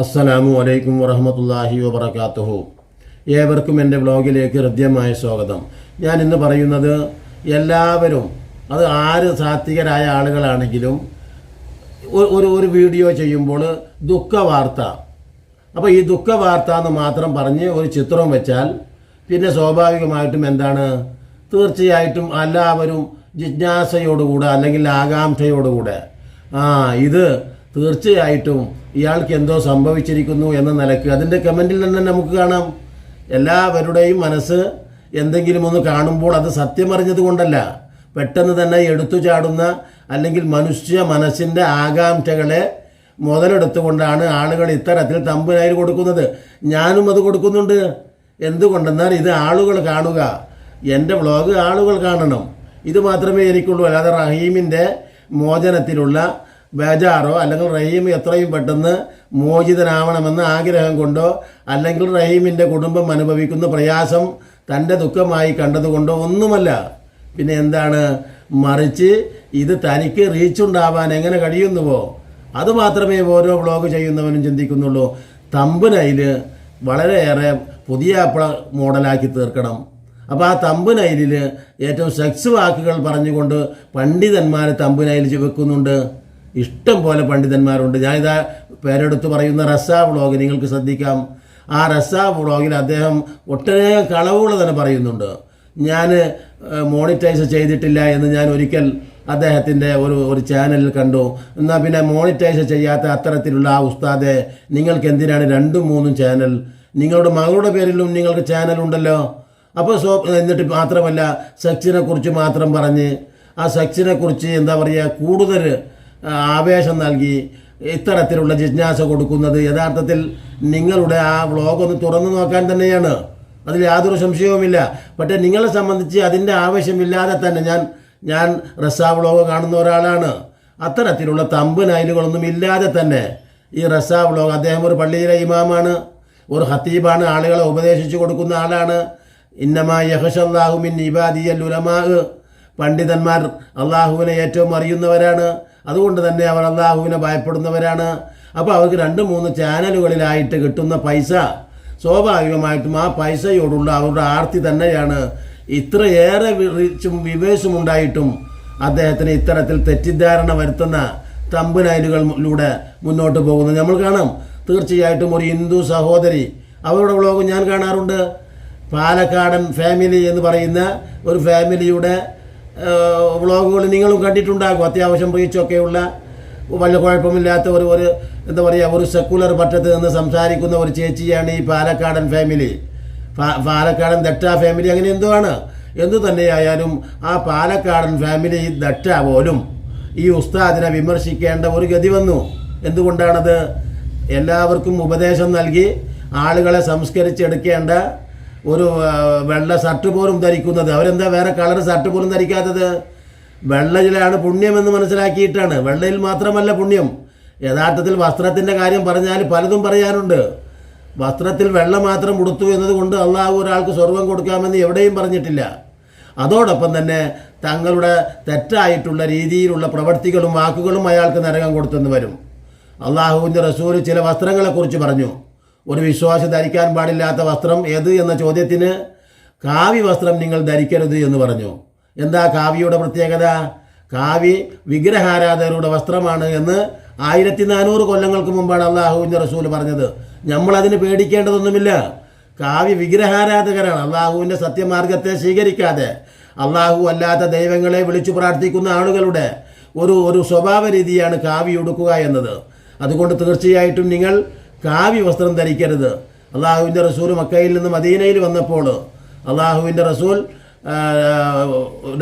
അസ്സലാമു അലൈക്കും വറഹമത്തല്ലാഹി വബർക്കാത്തുഹു ഏവർക്കും എന്റെ ബ്ലോഗിലേക്ക് ഹൃദ്യമായ സ്വാഗതം. ഞാൻ ഇന്ന് പറയുന്നത് എല്ലാവരും അത് ആര് സാത്വികരായ ആളുകളാണെങ്കിലും ഒരു ഒരു വീഡിയോ ചെയ്യുമ്പോൾ ദുഃഖ വാർത്ത അപ്പോൾ ഈ ദുഃഖ വാർത്ത എന്ന് മാത്രം പറഞ്ഞ് ഒരു ചിത്രം വെച്ചാൽ പിന്നെ സ്വാഭാവികമായിട്ടും എന്താണ്? തീർച്ചയായിട്ടും എല്ലാവരും ജിജ്ഞാസയോടുകൂടെ അല്ലെങ്കിൽ ആകാംക്ഷയോടുകൂടെ. ആ ഇത് തീർച്ചയായിട്ടും ഇയാൾക്ക് എന്തോ സംഭവിച്ചിരിക്കുന്നു എന്ന നിലയ്ക്ക് അതിന്റെ കമന്റിൽ തന്നെ നമുക്ക് കാണാം. എല്ലാവരുടെയും മനസ്സ് എന്തെങ്കിലും ഒന്ന് കാണുമ്പോൾ അത് സത്യമറിഞ്ഞത് കൊണ്ടല്ല. പെട്ടെന്ന് തന്നെ എടുത്തു ചാടുന്ന അല്ലെങ്കിൽ മനുഷ്യ മനസ്സിന്റെ ആകാംക്ഷകളെ മുതലെടുത്തുകൊണ്ടാണ് ആളുകൾ ഇത്തരത്തിൽ തമ്പുരായി കൊടുക്കുന്നത്. ഞാനും അത് കൊടുക്കുന്നുണ്ട്. എന്തുകൊണ്ടെന്നാൽ ഇത് ആളുകൾ കാണുക. എന്റെ വ്ളോഗ് ആളുകൾ കാണണം. ഇത് മാത്രമേ എനിക്കുള്ളൂ. അല്ലാതെ റഹീമിന്റെ മോചനത്തിലുള്ള ബേജാറോ അല്ലെങ്കിൽ റഹീം എത്രയും പെട്ടെന്ന് മോചിതനാവണമെന്ന ആഗ്രഹം കൊണ്ടോ അല്ലെങ്കിൽ റഹീമിന്റെ കുടുംബം അനുഭവിക്കുന്ന പ്രയാസം തന്റെ ദുഃഖമായി കണ്ടതുകൊണ്ടോ ഒന്നുമല്ല. പിന്നെ എന്താണ്? മറിച്ച് ഇത് തനിക്ക് റീച്ചുണ്ടാവാൻ എങ്ങനെ കഴിയുന്നുവോ? അതുമാത്രമേ ഓരോ ബ്ലോഗ് ചെയ്യുന്നവനും ചിന്തിക്കുന്നുള്ളൂ. തമ്പുനയിൽ വളരെയേറെ പുതിയ മോഡലാക്കി തീർക്കണം. അപ്പോൾ ആ തമ്പുനയിലിൽ ഏറ്റവും സെക്സ് വാക്കുകൾ പറഞ്ഞുകൊണ്ട് പണ്ഡിതന്മാർ തമ്പുനയിൽ വെക്കുന്നുണ്ട്. ഇഷ്ടം പോലെ പണ്ഡിതന്മാരുണ്ട്. ഞാനിതാ പേരെടുത്ത് പറയുന്ന റസ വ്ളോഗ് നിങ്ങൾക്ക് ശ്രദ്ധിക്കാം. ആ റസ വ്ളോഗിൽ അദ്ദേഹം ഒട്ടനേകം കളവുകൾ തന്നെ പറയുന്നുണ്ട്. ഞാൻ മോണിറ്റൈസ് ചെയ്തിട്ടില്ല എന്ന് ഞാൻ ഒരിക്കൽ അദ്ദേഹത്തിന്റെ ഒരു ഒരു ചാനലിൽ കണ്ടു. എന്നാൽ പിന്നെ മോണിറ്റൈസ് ചെയ്യാത്ത അത്തരത്തിലുള്ള ആ ഉസ്താദെ നിങ്ങൾക്ക് എന്തിനാണ് രണ്ടും മൂന്നും ചാനൽ? നിങ്ങളുടെ മകളുടെ പേരിലും നിങ്ങൾക്ക് ചാനൽ ഉണ്ടല്ലോ. അപ്പോൾ സോ എന്നിട്ട് മാത്രമല്ല സെക്സിനെ കുറിച്ച് മാത്രം പറഞ്ഞ് ആ സെക്സിനെ കുറിച്ച് എന്താ പറയുക കൂടുതൽ ആവേശം നൽകി ഇത്തരത്തിലുള്ള ജിജ്ഞാസ കൊടുക്കുന്നത്. യഥാർത്ഥത്തിൽ നിങ്ങളുടെ ആ വ്ളോഗ് ഒന്ന് തുറന്നു നോക്കാൻ തന്നെയാണ്. അതിൽ യാതൊരു സംശയവുമില്ല. പക്ഷേ നിങ്ങളെ സംബന്ധിച്ച് അതിന്റെ ആവശ്യമില്ലാതെ തന്നെ ഞാൻ ഞാൻ റസാ വ്ളോഗ് കാണുന്ന ഒരാളാണ്. അത്തരത്തിലുള്ള തമ്പ് നൈലുകളൊന്നും ഇല്ലാതെ തന്നെ ഈ റസാ വ്ളോഗ് അദ്ദേഹം ഒരു പള്ളിയിലെ ഇമാമാണ് ഒരു ഹത്തീബാണ് ആളുകളെ ഉപദേശിച്ചു കൊടുക്കുന്ന ആളാണ്. ഇന്നമാ യഹഷല്ലാഹുമിൻ ഇബാദിയൽ ഉലമാ. പണ്ഡിതന്മാർ അള്ളാഹുവിനെ ഏറ്റവും അറിയുന്നവരാണ്. അതുകൊണ്ട് തന്നെ അവർ അള്ളാഹുവിനെ ഭയപ്പെടുന്നവരാണ്. അപ്പോൾ അവർക്ക് രണ്ട് മൂന്ന് ചാനലുകളിലായിട്ട് കിട്ടുന്ന പൈസ സ്വാഭാവികമായിട്ടും ആ പൈസയോടുള്ള അവരുടെ ആർത്തി തന്നെയാണ്. ഇത്രയേറെ റിച്ചും വിവേശും ഉണ്ടായിട്ടും അദ്ദേഹത്തിന് ഇത്തരത്തിൽ തെറ്റിദ്ധാരണ വരുത്തുന്ന തമ്പുനൈലുകളിലൂടെ മുന്നോട്ട് പോകുന്നത് നമ്മൾ കാണാം തീർച്ചയായിട്ടും ഒരു ഹിന്ദു സഹോദരി അവരുടെ വ്ളോഗ് ഞാൻ കാണാറുണ്ട്. പാലക്കാടൻ ഫാമിലി എന്ന് പറയുന്ന ഒരു ഫാമിലിയുടെ വ്ളോഗുകൾ നിങ്ങളും കണ്ടിട്ടുണ്ടാകും. അത്യാവശ്യം റീച്ചൊക്കെയുള്ള വല്ല കുഴപ്പമില്ലാത്ത ഒരു ഒരു എന്താ പറയുക ഒരു സെക്കുലർ പറ്റത്ത് നിന്ന് സംസാരിക്കുന്ന ഒരു ചേച്ചിയാണ് ഈ പാലക്കാടൻ ഫാമിലി പാലക്കാടൻ ദട്ട ഫാമിലി അങ്ങനെ എന്തോ ആണ് എന്തു തന്നെയായാലും ആ പാലക്കാടൻ ഫാമിലി ദട്ട പോലും ഈ ഉസ്താദിനെ വിമർശിക്കേണ്ട ഒരു ഗതി വന്നു. എന്തുകൊണ്ടാണത്? എല്ലാവർക്കും ഉപദേശം നൽകി ആളുകളെ സംസ്കരിച്ചെടുക്കേണ്ട ഒരു വെള്ള ഷർട്ട് പോലും ധരിക്കുന്നത്. അവരെന്താ വേറെ കളർ ഷർട്ട് പോലും ധരിക്കാത്തത്? വെള്ളയിലാണ് പുണ്യമെന്ന് മനസ്സിലാക്കിയിട്ടാണ്. വെള്ളയിൽ മാത്രമല്ല പുണ്യം. യഥാർത്ഥത്തിൽ വസ്ത്രത്തിന്റെ കാര്യം പറഞ്ഞാൽ പലതും പറയാനുണ്ട്. വസ്ത്രത്തിൽ വെള്ള മാത്രം ഉടുത്തു എന്നതുകൊണ്ട് അള്ളാഹു ഒരാൾക്ക് സ്വർഗം കൊടുക്കാമെന്ന് എവിടെയും പറഞ്ഞിട്ടില്ല. അതോടൊപ്പം തന്നെ തങ്ങളുടെ തെറ്റായിട്ടുള്ള രീതിയിലുള്ള പ്രവർത്തികളും വാക്കുകളും അയാൾക്ക് നരകം കൊടുത്തെന്ന് വരും. അള്ളാഹുവിന്റെ റസൂൽ ചില വസ്ത്രങ്ങളെക്കുറിച്ച് പറഞ്ഞു. ഒരു വിശ്വാസി ധരിക്കാൻ പാടില്ലാത്ത വസ്ത്രം ഏത് എന്ന ചോദ്യത്തിന് കാവി വസ്ത്രം നിങ്ങൾ ധരിക്കരുത് എന്ന് പറഞ്ഞു. എന്താ കാവിയുടെ പ്രത്യേകത? കാവി വിഗ്രഹാരാധകരുടെ വസ്ത്രമാണ് എന്ന് ആയിരത്തി നാനൂറ് കൊല്ലങ്ങൾക്ക് മുമ്പാണ് അള്ളാഹുവിന്റെ റസൂൽ പറഞ്ഞത്. നമ്മളതിന് പേടിക്കേണ്ടതൊന്നുമില്ല. കാവ്യ വിഗ്രഹാരാധകരാണ്. അള്ളാഹുവിന്റെ സത്യമാർഗത്തെ സ്വീകരിക്കാതെ അള്ളാഹു അല്ലാത്ത ദൈവങ്ങളെ വിളിച്ചു പ്രാർത്ഥിക്കുന്ന ആളുകളുടെ ഒരു ഒരു സ്വഭാവ രീതിയാണ് കാവി ഉടുക്കുക എന്നത്. അതുകൊണ്ട് തീർച്ചയായിട്ടും നിങ്ങൾ കാവ്യ വസ്ത്രം ധരിക്കരുത്. അള്ളാഹുവിന്റെ റസൂൽ മക്കയിൽ നിന്ന് മദീനയിൽ വന്നപ്പോൾ അള്ളാഹുവിന്റെ റസൂൽ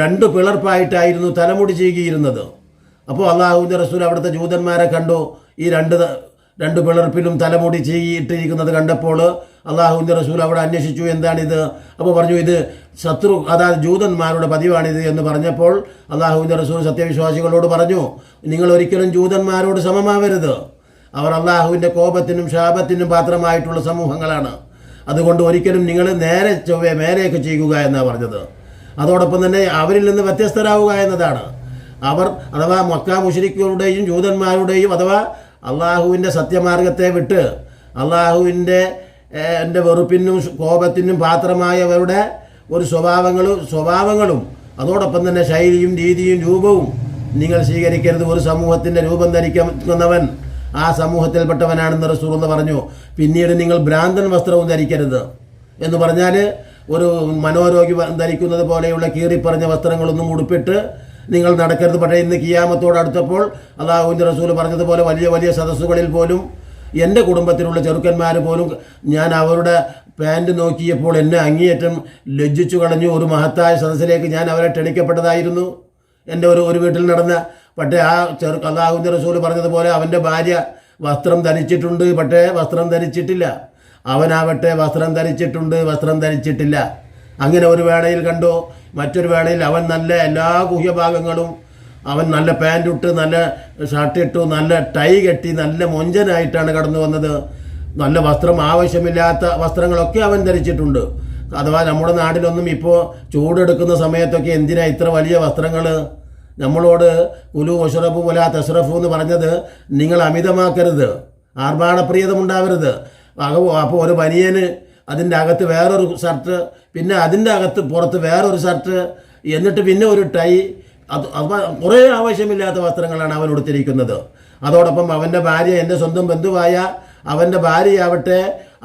രണ്ട് പിളർപ്പായിട്ടായിരുന്നു തലമുടി ചെയ്യുകയിരുന്നത് അപ്പോൾ അള്ളാഹുവിന്റെ റസൂൽ അവിടുത്തെ ജൂതന്മാരെ കണ്ടു. ഈ രണ്ട് രണ്ട് പിളർപ്പിലും തലമുടി ചെയ്യിട്ടിരിക്കുന്നത് കണ്ടപ്പോൾ അള്ളാഹുവിന്റെ റസൂൽ അവിടെ അന്വേഷിച്ചു എന്താണിത്? അപ്പോൾ പറഞ്ഞു ഇത് ശത്രു അതായത് ജൂതന്മാരുടെ പതിവാണിത് എന്ന് പറഞ്ഞപ്പോൾ അള്ളാഹുവിന്റെ റസൂൽ സത്യവിശ്വാസികളോട് പറഞ്ഞു നിങ്ങൾ ഒരിക്കലും ജൂതന്മാരോട് സമമാവരുത്. അവർ അള്ളാഹുവിന്റെ കോപത്തിനും ശാപത്തിനും പാത്രമായിട്ടുള്ള സമൂഹങ്ങളാണ്. അതുകൊണ്ട് ഒരിക്കലും നിങ്ങൾ നേരെ ചൊവ്വേ മേലെയൊക്കെ ചെയ്യുക എന്നാണ് പറഞ്ഞത്. അതോടൊപ്പം തന്നെ അവരിൽ നിന്ന് വ്യത്യസ്തരാവുക എന്നതാണ്. അവർ അഥവാ മക്ക മുഷരിക്കുകളുടെയും ജൂതന്മാരുടെയും അഥവാ അള്ളാഹുവിന്റെ സത്യമാർഗത്തെ വിട്ട് അള്ളാഹുവിന്റെ എന്റെ വെറുപ്പിനും കോപത്തിനും പാത്രമായവരുടെ ഒരു സ്വഭാവങ്ങളും സ്വഭാവങ്ങളും അതോടൊപ്പം തന്നെ ശൈലിയും രീതിയും രൂപവും നിങ്ങൾ സ്വീകരിക്കരുത്. ഒരു സമൂഹത്തിന്റെ രൂപം ധരിക്കുന്നവൻ ആ സമൂഹത്തിൽപ്പെട്ടവനാണെന്ന് റസൂർ എന്ന് പറഞ്ഞു. പിന്നീട് നിങ്ങൾ ഭ്രാന്തൻ വസ്ത്രവും ധരിക്കരുത് എന്ന് പറഞ്ഞാൽ ഒരു മനോരോഗി ധരിക്കുന്നത് പോലെയുള്ള കീറിപ്പറഞ്ഞ വസ്ത്രങ്ങളൊന്നും ഉടുപ്പിട്ട് നിങ്ങൾ നടക്കരുത്. പക്ഷേ ഇന്ന് കിയാമത്തോട് അടുത്തപ്പോൾ അള്ളാഹുവിന്റെ റസൂൽ പറഞ്ഞതുപോലെ വലിയ വലിയ സദസ്സുകളിൽ പോലും എന്റെ കുടുംബത്തിലുള്ള ചെറുക്കന്മാർ പോലും ഞാൻ അവരുടെ പാന്റ് നോക്കിയപ്പോൾ എന്നെ അങ്ങേയറ്റം ലജ്ജിച്ചു കളഞ്ഞു. ഒരു മഹത്തായ സദസ്സിലേക്ക് ഞാൻ അവരെ ക്ഷണിക്കപ്പെട്ടതായിരുന്നു. എന്റെ ഒരു ഒരു വീട്ടിൽ നടന്ന പക്ഷേ ആ ചെറു അള്ളാഹുവിന്റെ റസൂൽ പറഞ്ഞതുപോലെ അവന്റെ ഭാര്യ വസ്ത്രം ധരിച്ചിട്ടുണ്ട് പക്ഷേ വസ്ത്രം ധരിച്ചിട്ടില്ല. അവനാവട്ടെ വസ്ത്രം ധരിച്ചിട്ടുണ്ട് വസ്ത്രം ധരിച്ചിട്ടില്ല. അങ്ങനെ ഒരു വേളയിൽ കണ്ടു. മറ്റൊരു വേളയിൽ അവൻ നല്ല എല്ലാ ഗുഹ്യഭാഗങ്ങളും അവൻ നല്ല പാന്റ് ഇട്ട് നല്ല ഷർട്ട് ഇട്ടു നല്ല ടൈ കെട്ടി നല്ല മൊഞ്ചനായിട്ടാണ് കടന്നു വന്നത്. നല്ല വസ്ത്രം ആവശ്യമില്ലാത്ത വസ്ത്രങ്ങളൊക്കെ അവൻ ധരിച്ചിട്ടുണ്ട്. അഥവാ നമ്മുടെ നാട്ടിലൊന്നും ഇപ്പോൾ ചൂടെടുക്കുന്ന സമയത്തൊക്കെ എന്തിനാ ഇത്ര വലിയ വസ്ത്രങ്ങൾ നമ്മളോട് ഉലു ഒഷറഫു പോലെ തെഷറഫു എന്ന് പറഞ്ഞത് നിങ്ങൾ അമിതമാക്കരുത്. ആർഭാടപ്രിയതമുണ്ടാവരുത്. അപ്പോൾ ഒരു ബനിയന് അതിന്റെ അകത്ത് വേറൊരു ഷർട്ട് പിന്നെ അതിന്റെ അകത്ത് പുറത്ത് വേറൊരു ഷർട്ട് എന്നിട്ട് പിന്നെ ഒരു ടൈ അത് കുറേ ആവശ്യമില്ലാത്ത വസ്ത്രങ്ങളാണ് അവൻ ഉടുത്തിരിക്കുന്നത്. അതോടൊപ്പം അവന്റെ ഭാര്യ എന്റെ സ്വന്തം ബന്ധുവായ അവന്റെ ഭാര്യയാവട്ടെ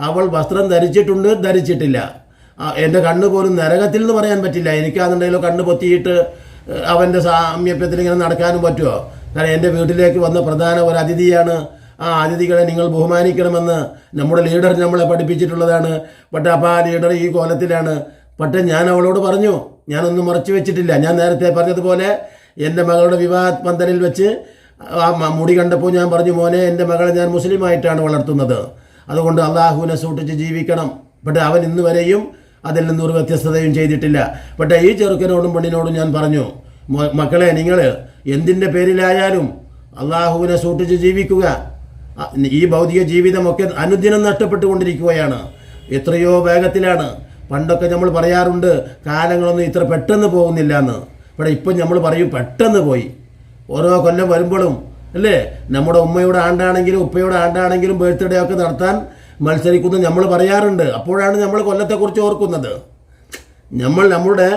അവൾ വസ്ത്രം ധരിച്ചിട്ടുണ്ട് ധരിച്ചിട്ടില്ല. എന്റെ കണ്ണ് പോലും നരകത്തിൽ എന്ന് പറയാൻ പറ്റില്ല. എനിക്കാണെന്നുണ്ടെങ്കിലോ കണ്ണ് പൊത്തിയിട്ട് അവന്റെ സാമ്യപ്യത്തിൽ ഇങ്ങനെ നടക്കാനും പറ്റുമോ കാരണം എന്റെ വീട്ടിലേക്ക് വന്ന പ്രധാന ഒരു അതിഥിയാണ് ആ അതിഥികളെ നിങ്ങൾ ബഹുമാനിക്കണമെന്ന് നമ്മുടെ ലീഡർ നമ്മളെ പഠിപ്പിച്ചിട്ടുള്ളതാണ്. പക്ഷേ അപ്പോൾ ആ ലീഡർ ഈ കോലത്തിലാണ്. പക്ഷേ ഞാൻ അവളോട് പറഞ്ഞു ഞാനൊന്നും മറച്ചു വെച്ചിട്ടില്ല. ഞാൻ നേരത്തെ പറഞ്ഞതുപോലെ എന്റെ മകളുടെ വിവാഹ പന്തലിൽ വെച്ച് ആ മുടി കണ്ടപ്പോൾ ഞാൻ പറഞ്ഞു മോനെ എന്റെ മകളെ ഞാൻ മുസ്ലിമായിട്ടാണ് വളർത്തുന്നത്. അതുകൊണ്ട് അള്ളാഹുവിനെ സൂക്ഷിച്ച് ജീവിക്കണം. പക്ഷേ അവൻ ഇന്ന് വരെയും അതിൽ നിന്ന് ഒരു വ്യത്യസ്തതയും ചെയ്തിട്ടില്ല. പക്ഷേ ഈ ചെറുക്കനോടും പെണ്ണിനോടും ഞാൻ പറഞ്ഞു മക്കളെ നിങ്ങൾ എന്തിന്റെ പേരിലായാലും അള്ളാഹുവിനെ സൂക്ഷിച്ച് ജീവിക്കുക. ഈ ഭൗതിക ജീവിതമൊക്കെ അനുദിനം നഷ്ടപ്പെട്ടുകൊണ്ടിരിക്കുകയാണ്. എത്രയോ വേഗത്തിലാണ്. പണ്ടൊക്കെ നമ്മൾ പറയാറുണ്ട് കാലങ്ങളൊന്നും ഇത്ര പെട്ടെന്ന് പോകുന്നില്ല എന്ന് ഇവിടെ ഇപ്പം നമ്മൾ പറയും പെട്ടെന്ന് പോയി. ഓരോ കൊല്ലം വരുമ്പോഴും അല്ലേ? നമ്മുടെ ഉമ്മയുടെ ആണ്ടാണെങ്കിലും ഉപ്പയുടെ ആണ്ടാണെങ്കിലും ബർത്ത്ഡേ ഒക്കെ നടത്താൻ മത്സരിക്കുന്നു നമ്മൾ പറയാറുണ്ട്. അപ്പോഴാണ് നമ്മൾ കൊല്ലത്തെക്കുറിച്ച് ഓർക്കുന്നത്. നമ്മൾ നമ്മുടെ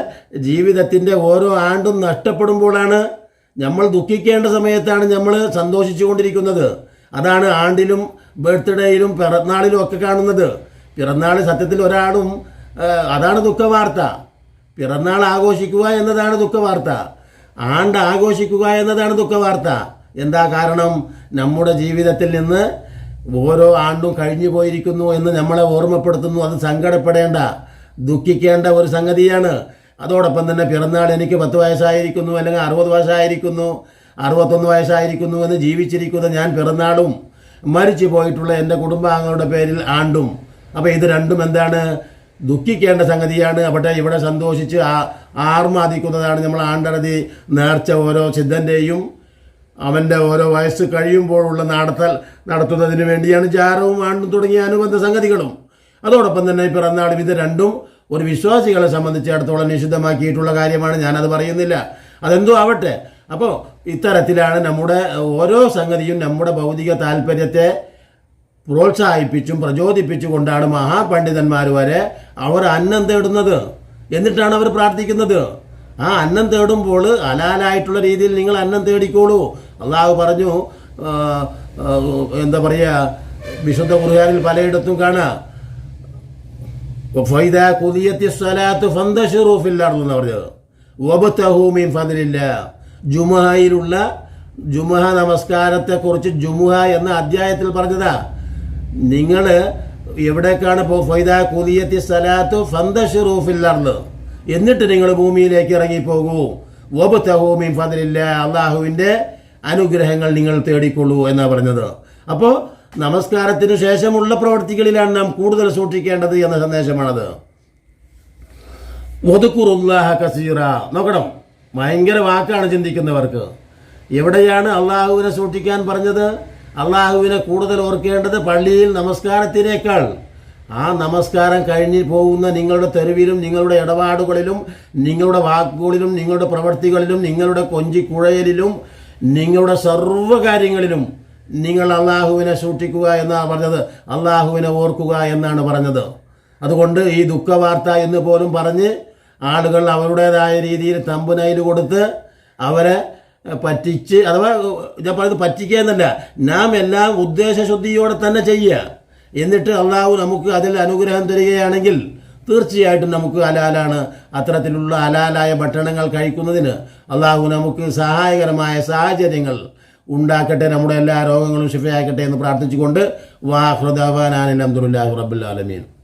ജീവിതത്തിന്റെ ഓരോ ആണ്ടും നഷ്ടപ്പെടുമ്പോഴാണ് നമ്മൾ ദുഃഖിക്കേണ്ട സമയത്താണ് നമ്മൾ സന്തോഷിച്ചു കൊണ്ടിരിക്കുന്നത് അതാണ് ആണ്ടിലും ബർത്ത്ഡേയിലും പിറന്നാളിലും ഒക്കെ കാണുന്നത്. പിറന്നാൾ സത്യത്തിൽ ഒരാളും അതാണ് ദുഃഖവാർത്ത. പിറന്നാൾ ആഘോഷിക്കുക എന്നതാണ് ദുഃഖവാർത്ത. ആണ്ട് ആഘോഷിക്കുക എന്നതാണ് ദുഃഖവാർത്ത. എന്താ കാരണം? നമ്മുടെ ജീവിതത്തിൽ നിന്ന് ഓരോ ആണ്ടും കഴിഞ്ഞു പോയിരിക്കുന്നു എന്ന് നമ്മളെ ഓർമ്മപ്പെടുത്തുന്നു. അത് സങ്കടപ്പെടേണ്ട ദുഃഖിക്കേണ്ട ഒരു സംഗതിയാണ്. അതോടൊപ്പം തന്നെ പിറന്നാൾ എനിക്ക് പത്ത് വയസ്സായിരിക്കുന്നു അല്ലെങ്കിൽ അറുപത് വയസ്സായിരിക്കുന്നു അറുപത്തൊന്ന് വയസ്സായിരിക്കുന്നു എന്ന് ജീവിച്ചിരിക്കുന്ന ഞാൻ പിറന്നാളും മരിച്ചു പോയിട്ടുള്ള എന്റെ കുടുംബാംഗങ്ങളുടെ പേരിൽ ആണ്ടും. അപ്പോൾ ഇത് രണ്ടും എന്താണ്? ദുഃഖിക്കേണ്ട സംഗതിയാണ്. അവിടെ ഇവിടെ സന്തോഷിച്ച് ആ ആർമാദിക്കുന്നതാണ് നമ്മൾ ആണ്ടടതി നേർച്ച ഓരോ സിദ്ധന്റെയും അവന്റെ ഓരോ വയസ്സ് കഴിയുമ്പോഴുള്ള നടത്തൽ നടത്തുന്നതിന് വേണ്ടിയാണ് ജാരവും ആണ്ടും തുടങ്ങിയ അനുബന്ധ സംഗതികളും. അതോടൊപ്പം തന്നെ പിറന്നാൾ ഇത് രണ്ടും ഒരു വിശ്വാസികളെ സംബന്ധിച്ചിടത്തോളം നിഷിദ്ധമാക്കിയിട്ടുള്ള കാര്യമാണ്. ഞാനത് പറയുന്നില്ല. അതെന്തോ ആവട്ടെ. അപ്പോൾ ഇത്തരത്തിലാണ് നമ്മുടെ ഓരോ സംഗതിയും നമ്മുടെ ഭൗതിക താല്പര്യത്തെ പ്രോത്സാഹിപ്പിച്ചും പ്രചോദിപ്പിച്ചു കൊണ്ടാണ് മഹാപണ്ഡിതന്മാർ വരെ അവർ അന്നം തേടുന്നത്. എന്നിട്ടാണ് അവർ പ്രാർത്ഥിക്കുന്നത്. ആ അന്നം തേടുമ്പോൾ അലാലായിട്ടുള്ള രീതിയിൽ നിങ്ങൾ അന്നം തേടിക്കോളൂ. അള്ളാഹു പറഞ്ഞു എന്താ പറയുക വിശുദ്ധ ഖുർആനിൽ പലയിടത്തും കാണാം. ഫൈദ എന്ന് പറഞ്ഞത്. മിൻ ഫദ്ലില്ല. ജുമുഹയിലുള്ള ജുമുഹ നമസ്കാരത്തെക്കുറിച്ച് ജുമുഹ എന്ന അധ്യായത്തിൽ പറഞ്ഞതാ. നിങ്ങൾ എവിടേക്കാണ് ഫൈദ കുതിയത്തി സ്വലാത്ത് ഫന്തഷിറു ഫിൽ അർദ്. എന്നിട്ട് നിങ്ങൾ ഭൂമിയിലേക്ക് ഇറങ്ങിപ്പോകൂ. ഓപത്തെ മിൻ ഫതിലില്ല അള്ളാഹുവിന്റെ അനുഗ്രഹങ്ങൾ നിങ്ങൾ തേടിക്കൊള്ളൂ എന്നാണ് പറഞ്ഞത്. അപ്പോൾ നമസ്കാരത്തിന് ശേഷമുള്ള പ്രവർത്തികളിലാണ് നാം കൂടുതൽ സൂക്ഷിക്കേണ്ടത് എന്ന സന്ദേശമാണത്. ഒതുക്കുറുല്ലാഹ കസീറ. നോക്കണം ഭയങ്കര വാക്കാണ് ചിന്തിക്കുന്നവർക്ക്. എവിടെയാണ് അള്ളാഹുവിനെ സൂക്ഷിക്കാൻ പറഞ്ഞത്? അള്ളാഹുവിനെ കൂടുതൽ ഓർക്കേണ്ടത് പള്ളിയിൽ നമസ്കാരത്തിനേക്കാൾ. ആ നമസ്കാരം കഴിഞ്ഞ് പോകുന്ന നിങ്ങളുടെ തെരുവിലും നിങ്ങളുടെ ഇടപാടുകളിലും നിങ്ങളുടെ വാക്കുകളിലും നിങ്ങളുടെ പ്രവൃത്തികളിലും നിങ്ങളുടെ കൊഞ്ചിക്കുഴയലിലും നിങ്ങളുടെ സർവ കാര്യങ്ങളിലും നിങ്ങൾ അള്ളാഹുവിനെ സൂക്ഷിക്കുക എന്നാണ് പറഞ്ഞത്. അള്ളാഹുവിനെ ഓർക്കുക എന്നാണ് പറഞ്ഞത്. അതുകൊണ്ട് ഈ ദുഃഖവാർത്ത എന്ന് പോലും പറഞ്ഞ് ആളുകൾ അവരുടേതായ രീതിയിൽ തമ്പുനയിൽ കൊടുത്ത് അവരെ പറ്റിച്ച് അഥവാ ഞാൻ പറയുന്നത് പറ്റിക്കുക എന്നല്ല നാം എല്ലാം ഉദ്ദേശശുദ്ധിയോടെ തന്നെ ചെയ്യുക. എന്നിട്ട് അള്ളാഹു നമുക്ക് അതിൽ അനുഗ്രഹം തരികയാണെങ്കിൽ തീർച്ചയായിട്ടും നമുക്ക് ഹലാലാണ് അത്തരത്തിലുള്ള ഹലാലായ ഭക്ഷണങ്ങൾ കഴിക്കുന്നതിന് അള്ളാഹു നമുക്ക് സഹായകരമായ സാഹചര്യങ്ങൾ ഉണ്ടാക്കട്ടെ. നമ്മുടെ എല്ലാ രോഗങ്ങളും ശിഫയാക്കട്ടെ എന്ന് പ്രാർത്ഥിച്ചുകൊണ്ട്. വാഹൃദാൻ അബ്ദുല്ലാഹു റബുല്ലാലമീൻ